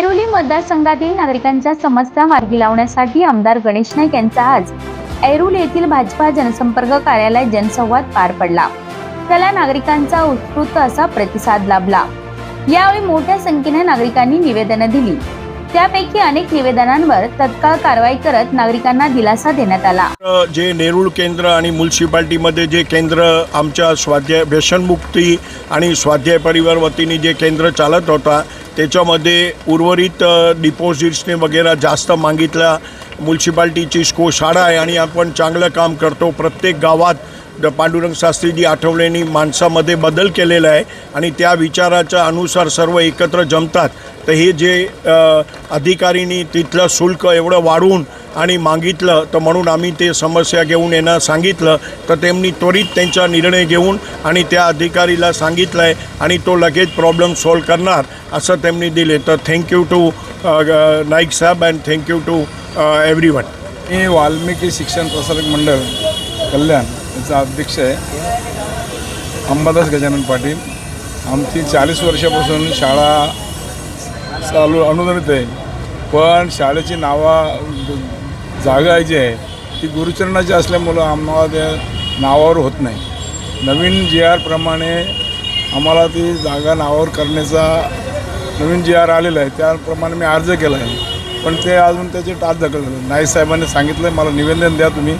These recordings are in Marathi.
ऐरोली मतदारसंघातील नागरिकांच्या समस्या मार्गी लावण्यासाठी आमदार गणेश नाईक यांचा आज ऐरोली येथील भाजपा जनसंपर्क कार्यालय जनसंवाद पार पडला. त्याला नागरिकांचा उत्स्फूर्त असा प्रतिसाद लाभला. यावेळी मोठ्या संख्येने नागरिकांनी निवेदनं दिली. त्यापैकी अनेक निवेदनांवर तत्काळ कारवाई करत नागरिकांना दिलासा देण्यात आला. जे नेरूळ केंद्र आणि म्युन्सिपाल्टीमध्ये जे केंद्र आमच्या स्वाध्याय व्यसनमुक्ती आणि स्वाध्याय परिवार वतीने जे केंद्र चालत होता त्याच्यामध्ये उर्वरित डिपॉझिट्सने वगैरे जास्त मागितल्या म्युन्सिपाल्टीची स्को शाळा आहे आणि आपण चांगलं काम करतो. प्रत्येक गावात पांडुरंग शास्त्रीजी आठवलेंनी माणसामध्ये बदल केलेला आहे आणि त्या विचाराच्या अनुसार सर्व एकत्र जमतात. तर हे जे अधिकारीनी तिथलं शुल्क एवढं वाढवून आणि मागितलं तर म्हणून आम्ही ते समस्या घेऊन येणं सांगितलं. तर त्यांनी त्वरित त्यांचा निर्णय घेऊन आणि त्या अधिकारीला सांगितलं आहे आणि तो लगेच प्रॉब्लेम सॉल्व करणार असं त्यांनी दिले. तर thank you to Naik saheb and thank you to everyone मी वाल्मिकी शिक्षण प्रसारक मंडळ कल्याण. याचा अध्यक्ष आहे. अंबादास गजानन पाटील. आमची चाळीस वर्षापासून शाळा चालू अनुदानित आहे. पण शाळेची नावा जागा जी आहे ती गुरुचरणाची असल्यामुळं आम्हाला त्या नावावर होत नाही. नवीन जी आरप्रमाणे आम्हाला ती जागा नावावर करण्याचा नवीन जी आर आलेला आहे. त्याप्रमाणे मी अर्ज केला आहे. पण ते अजून त्याचे टाच दाखल नाही. साहेबांनी सांगितलं मला निवेदन द्या तुम्ही.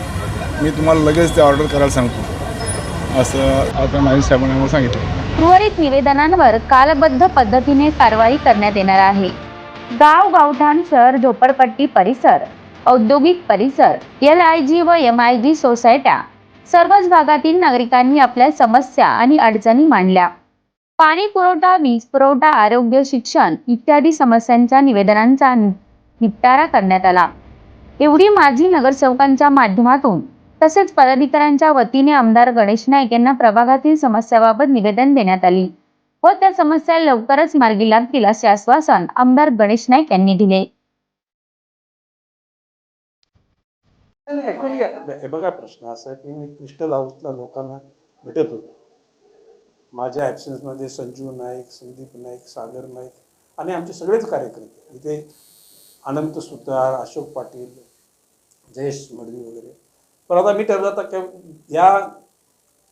मी तुम्हाला लगेच ते ऑर्डर करायला सांगतो. असं आता साहेबांनी सांगितलं. उर्वरित निवेदनांवर कालबद्ध पद्धतीने कारवाई करण्यात येणार आहे. गाव गावठाण शहर झोपडपट्टी परिसर औद्योगिक परिसर एल आय जी व एम आय जी सोसायट्या सर्वच भागातील नागरिकांनी आपल्या समस्या आणि अडचणी मांडल्या. पाणी पुरवठा वीज पुरवठा आरोग्य शिक्षण इत्यादी समस्यांच्या निवेदनांचा निपटारा करण्यात आला. एवढी माजी नगरसेवकांच्या माध्यमातून तसेच पदाधिकाऱ्यांच्या वतीने आमदार गणेश नाईक यांना प्रभागातील समस्याबाबत निवेदन देण्यात आली. व त्या समस्या लवकरच मार्गी लागतील असे आश्वासन आमदार गणेश नाईक यांनी दिले. हे बघा प्रश्न असा आहे की मी क्रिस्टल हाऊसला लोकांना भेटत होतो. माझ्या ॲब्सेन्समध्ये संजू नाईक संदीप नाईक सागर नाईक आणि आमचे सगळेच कार्यकर्ते. इथे अनंत सुतार अशोक पाटील जयेश मडवी वगैरे पण आता मी ठरवलं आता की या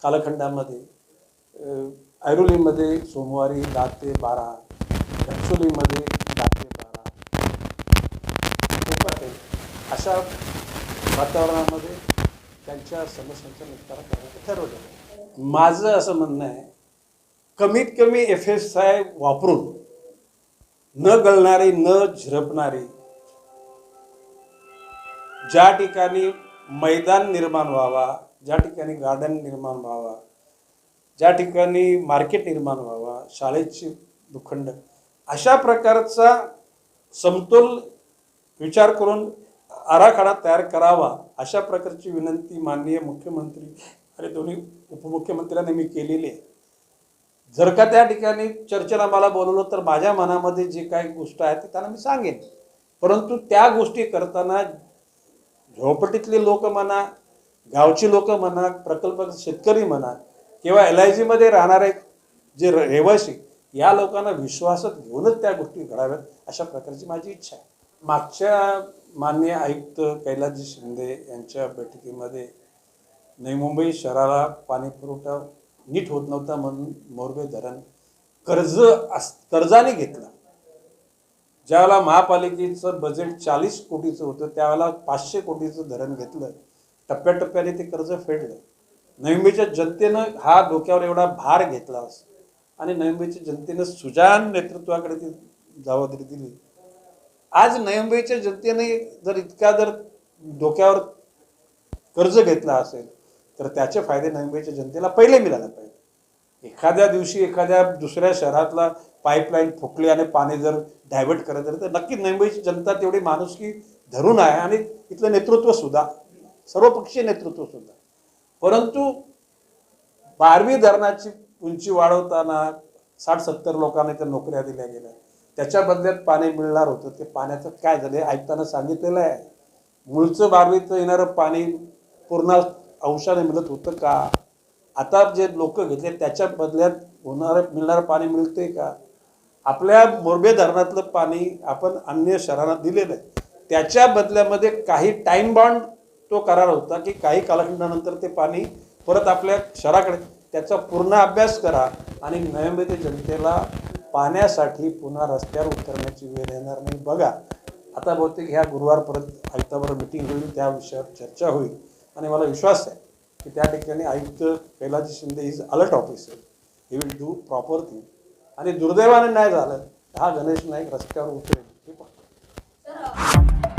कालखंडामध्ये ऐरोलीमध्ये सोमवारी दहा ते बारा घनसोलीमध्ये दहा ते बारा अशा वातावरणामध्ये त्यांच्या समस्यांचा निपटारा करण्याचं ठरवलं. माझं असं म्हणणं आहे कमीत कमी एफ एस आय वापरून न गळणारी न झिरपणारी ज्या ठिकाणी मैदान निर्माण व्हावा ज्या ठिकाणी गार्डन निर्माण व्हावा ज्या ठिकाणी मार्केट निर्माण व्हावा शाळेची भूखंड अशा प्रकारचा समतोल विचार करून आराखडा तयार करावा अशा प्रकारची विनंती माननीय मुख्यमंत्री आणि दोन्ही उपमुख्यमंत्र्यांनी मी केलेली आहे. जर का त्या ठिकाणी चर्चेला मला बोलवलं तर माझ्या मनामध्ये जे काही गोष्ट आहे ते त्यांना मी सांगेन. परंतु त्या गोष्टी करताना झोपडीतले लोक म्हणा गावची लोक म्हणा प्रकल्प शेतकरी म्हणा किंवा एल आय जीमध्ये राहणारे जे र- रहिवासी या लोकांना विश्वासात घेऊनच त्या गोष्टी घडाव्यात अशा प्रकारची माझी इच्छा आहे. मागच्या माननीय आयुक्त कैलासजी शिंदे यांच्या बैठकीमध्ये नवी मुंबई शहराला पाणीपुरवठा नीट होत नव्हता म्हणून मोरबे धरण कर्ज अस कर्जाने घेतलं. ज्यावेळेला महापालिकेचं बजेट चाळीस कोटीचं होतं त्यावेळेला पाचशे कोटीचं धरण घेतलं. टप्प्याटप्प्याने ते कर्ज फेडलं. नवी जनतेनं हा डोक्यावर एवढा भार घेतला आणि नवी जनतेनं सुजान नेतृत्वाकडे ती जबाबदारी दिली. आज नवी जनतेने जर इतका जर डोक्यावर कर्ज घेतला असेल तर त्याचे फायदे नवी जनतेला पहिले मिळायला पाहिजे. एखाद्या दिवशी एखाद्या दुसऱ्या शहरातला पाईपलाईन फुकली आणि पाणी जर डायव्हर्ट करत झालं तर नक्की मुंबईची जनता तेवढी माणुसकी धरून आहे आणि इथलं नेतृत्व सुद्धा सर्वपक्षीय नेतृत्व सुद्धा. परंतु बारवी धरणाची उंची वाढवताना साठ सत्तर लोकांना त्या नोकऱ्या दिल्या गेल्या. त्याच्या बदल्यात पाणी मिळणार होतं. ते पाण्याचं काय झालं ऐकताना सांगितलेलं आहे. मूळचं बारवीचं येणारं पाणी पूर्ण अंशाने मिळत होतं का? आता जे लोक घेतले त्याच्या बदल्यात होणारं मिळणारं पाणी मिळतंय का? आपल्या मोरबे धरणातलं पाणी आपण अन्य शहरांना दिलेलं आहे. त्याच्या बदल्यामध्ये काही टाईम बॉन्ड तो करार होता की काही कालखंडानंतर ते पाणी परत आपल्या शहराकडे. त्याचा पूर्ण अभ्यास करा आणि नव्यामध्ये जनतेला पाण्यासाठी पुन्हा रस्त्यावर उतरण्याची वेळ येणार नाही. बघा आता बहुतेक ह्या गुरुवारपर्यंत आयुक्तावर मिटिंग होईल त्या विषयावर चर्चा होईल. आणि मला विश्वास आहे की त्या ठिकाणी आयुक्त कैलाजी Shinde is alert officer he will do proper thing आणि दुर्दैवाने नाही झालं. हा गणेश नाईक रस्त्यावर उतरेल.